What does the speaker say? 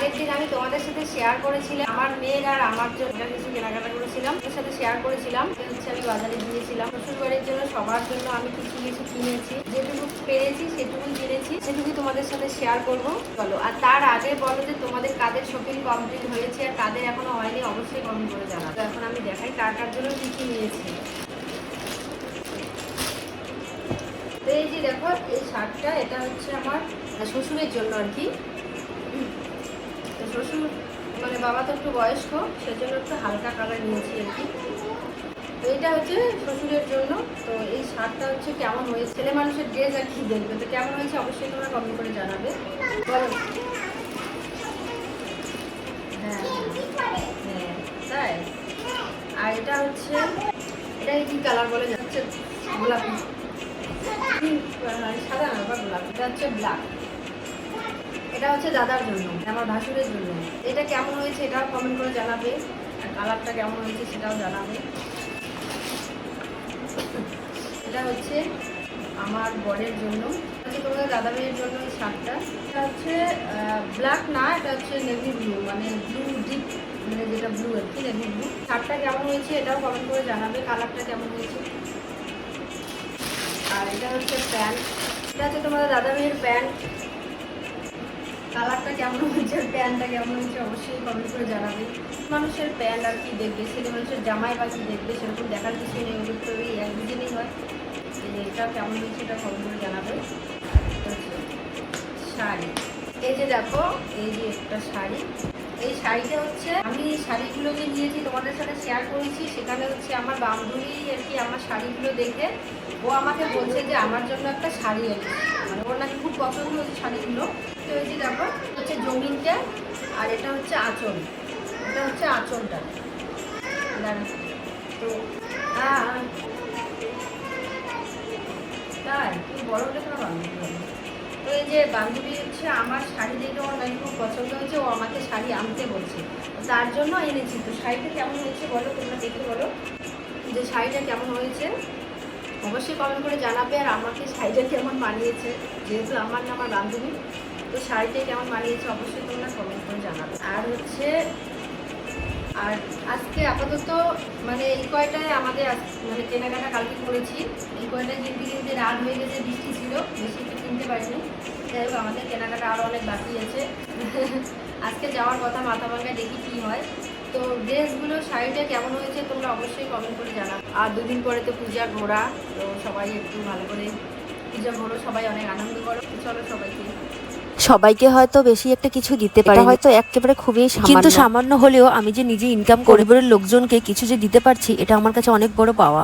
আগের দিন আমি তোমাদের সাথে শেয়ার করেছিলাম। আমার মেয়ের আর আমার জন্য কিছু কেনাকাটা করেছিলাম, ওর সাথে শেয়ার করেছিলাম। হচ্ছে আমি বাজারে গিয়েছিলাম। শ্বশুর বাড়ির জন্য সবার জন্য আমি কিছু কিছু কিনেছি। যেটুকু পেরেছি, সেটুকুই কিনেছি। সেটুকুই তোমাদের সাথে শেয়ার করব। বলো আর তার আগে বলো যে তোমাদের কাদের শপিং কমপ্লিট হয়েছে আর কাদের এখনও হয়নি, অবশ্যই কমেন্ট করে জানাব। তো এখন আমি দেখাই কার কার জন্য কী কী নিয়েছি এই যে দেখো, এই শার্টটা, এটা হচ্ছে আমার শ্বশুরের জন্য আর কি। বাবা তো একটু বয়স্ক, সেজন্য একটু হালকা কালার নিয়েছি আর কি। তো এটা হচ্ছে শ্বশুরের জন্য। তো এই শার্টটা হচ্ছে কেমন হয়েছে? ছেলে মানুষের ড্রেস আর কি দেখবে। তো কেমন হয়েছে অবশ্যই তোমরা কমেন্ট করে জানাবে। হ্যাঁ হ্যাঁ তাই। আর এটা হচ্ছে এটা কি কালার বলে যাচ্ছে গোলাপি। পিঙ্ক সাদা না বা গোলাপি। এটা হচ্ছে ব্ল্যাক এটা হচ্ছে দাদার জন্য আমার ভাসুরের জন্য। এটা কেমন হয়েছে এটাও কমেন্ট করে জানাবে, আর কালারটা কেমন হয়েছে সেটাও জানাবে। এটা হচ্ছে আমার বরের জন্য হচ্ছে তোমাদের দাদা মেয়ের জন্য শার্টটা। এটা হচ্ছে ব্ল্যাক না, এটা হচ্ছে নেভি ব্লু মানে ব্লু ডিপ মানে যেটা ব্লু আর কি নেভি ব্লু শার্টটা কেমন হয়েছে এটাও কমেন্ট করে জানাবে কালারটা কেমন হয়েছে। আর এটা হচ্ছে প্যান্ট, এটা হচ্ছে তোমাদের দাদা মেয়ের প্যান্ট। কালারটা কেমন হয়েছে, প্যান্টটা কেমন হয়েছে অবশ্যই কমেন্ট করে জানাবে মানুষের প্যান্ট আর কি দেখবে, ছেলে মানুষের জামাই বা কি দেখবে, সেরকম দেখার কিছু নেই ওগুলো তো এই এক দুদিনই হয়। এটা কেমন হয়েছে এটা কমেন্ট করে জানাবে শাড়ি। এই যে দেখো, এই যে একটা শাড়ি। এই শাড়িটা হচ্ছে, আমি শাড়িগুলো যে নিয়েছি, তোমাদের সাথে শেয়ার করেছি। সেখানে হচ্ছে আমার বান্ধবী আর কি আমার শাড়িগুলো দেখে, ও আমাকে বলছে যে আমার জন্য একটা শাড়ি আছে মানে ওর নাকি খুব পছন্দ হচ্ছে শাড়িগুলো। তো এই যে দেখো হচ্ছে জমিনটা আর এটা হচ্ছে আঁচল। এটা হচ্ছে আঁচলটা। তো হ্যাঁ বড় তোমার বান্ধবী তো এই যে বান্ধবী হচ্ছে, আমার শাড়ি দেখে ওর নাকি খুব পছন্দ শাড়ি আনতে বলছে। তার জন্য এনেছি। তো শাড়িটা কেমন হয়েছে বলো? তোমরা দেখে বলো। যে শাড়িটা কেমন হয়েছে? অবশ্যই কমেন্ট করে জানাবে আর আমাকে শাড়িটা কেমন মানিয়েছে যেহেতু আমার না আমার বান্ধবী, তো শাড়িটা কেমন মানিয়েছে অবশ্যই তোমরা কমেন্ট করে জানাবে। আর হচ্ছে, আর আজকে আপাতত মানে এই কয়টায় আমাদের মানে কেনাকাটা কালকে করেছি। এই কয়টায় কিনতে কিনতে রাত হয়ে গেছে, বৃষ্টি ছিল। বেশি কিনতে পারিনি। যাই হোক, আমাদের কেনাকাটা আরও অনেক বাকি আছে। আজকে যাওয়ার কথা মাথা ভাঙায় দেখি কী হয়। তো ড্রেসগুলো শাড়িটা কেমন হয়েছে তোমরা অবশ্যই কমেন্ট করে জানাও আর দুদিন পরে তো পূজা ঘোরা তো সবাই একটু ভালো করে পূজা ঘোরো সবাই অনেক আনন্দ করো। চলো সবাইকে। সবাইকে হয়তো বেশি একটা কিছু দিতে পারে হয়তো একেবারে খুবই কিন্তু সামান্য হলেও আমি যে নিজে ইনকাম করি পরিবারের লোকজনকে কিছু যে দিতে পারছি এটা আমার কাছে অনেক বড় পাওয়া।